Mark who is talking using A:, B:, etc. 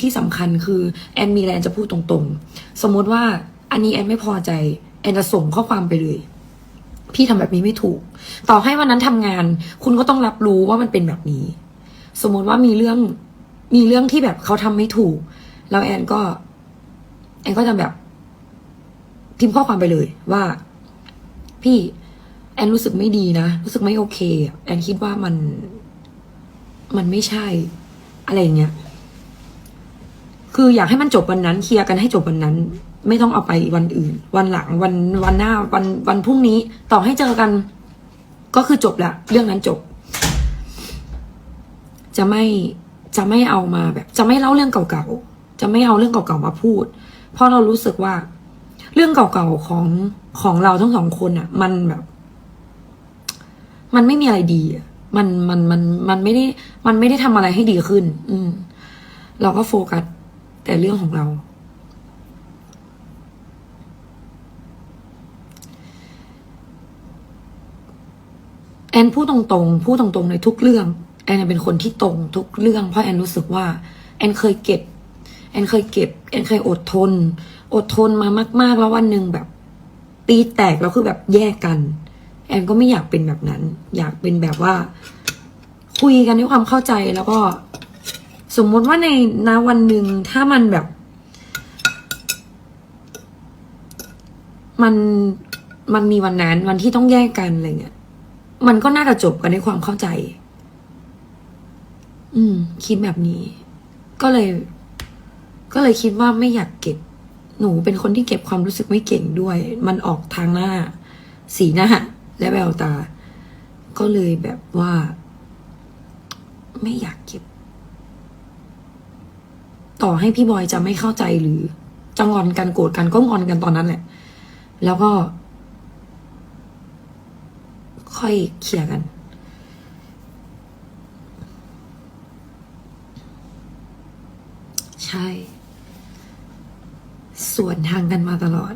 A: ที่สำคัญคือแอนมีอะไรแอนจะพูดตรงๆ สมมติว่าอันนี้แอนไม่พอใจ แอนจะส่งข้อความไปเลย พี่ทำแบบนี้ไม่ถูก ต่อให้วันนั้นทำงาน คุณก็ต้องรับรู้ว่ามันเป็นแบบนี้ สมมติว่ามีเรื่องมีเรื่องที่แบบเขาทำไม่ถูก แล้วแอนก็ แอนก็จะแบบพิมพ์ข้อความไปเลยว่า พี่แอนรู้สึกไม่ดีนะ รู้สึกไม่โอเค แอนคิดว่ามัน มันไม่ใช่ อะไรอย่างเงี้ย คืออยากให้มันจบวันนั้นเคลียร์กันให้จบวันนั้น ไม่ต้องเอาไปวันอื่น วันหลังวันวันหน้าวันวันพรุ่งนี้ต่อให้เจอกัน ก็คือจบละเรื่องนั้นจบ จะไม่จะไม่เอามาแบบ จะไม่เล่าเรื่องเก่าๆจะไม่เอาเรื่องเก่าๆมาพูด เพราะเรารู้สึกว่า เรื่องเก่าๆของของเราทั้งสองคนอะ มันแบบ มันไม่มีอะไรดีมันมันมันมันไม่ได้ มันไม่ได้ทำอะไรให้ดีขึ้น อืม เราก็โฟกัส แต่เรื่องของเรา แอนพูดตรงๆ พูดตรงๆในทุกเรื่อง แอนเป็นคนที่ตรงทุกเรื่อง เพราะแอนรู้สึกว่า แอนเคยเก็บ แอนเคยเก็บ แอนเคยอดทน อดทนมามาก ๆ แล้ววันหนึ่งแบบ ตีแตกแล้วคือแบบแยกกัน แอนก็ไม่อยากเป็นแบบนั้น อยากเป็นแบบว่า คุยกันด้วยความเข้าใจแล้วก็ สมมติว่าในณวันหนึ่งถ้ามันแบบ มันมันมีวันนั้นวันที่ต้องแยกกันอะไรเงี้ยมันก็น่าจะจบกันด้วยความเข้าใจ อืม คิดแบบนี้ ก็เลย ก็เลยคิดว่าไม่อยากเก็บ หนูเป็นคนที่เก็บความรู้สึกไม่เก่งด้วย มันออกทางหน้า สีหน้าและแววตา ก็เลยแบบว่า ไม่อยากเก็บ ต่อให้พี่บอยจะไม่เข้าใจหรือจะงอนกันโกรธกันก็งอนกันตอนนั้นแหละ แล้วก็ ค่อยเคลียร์กัน ใช่ ส่วนทางกันมาตลอด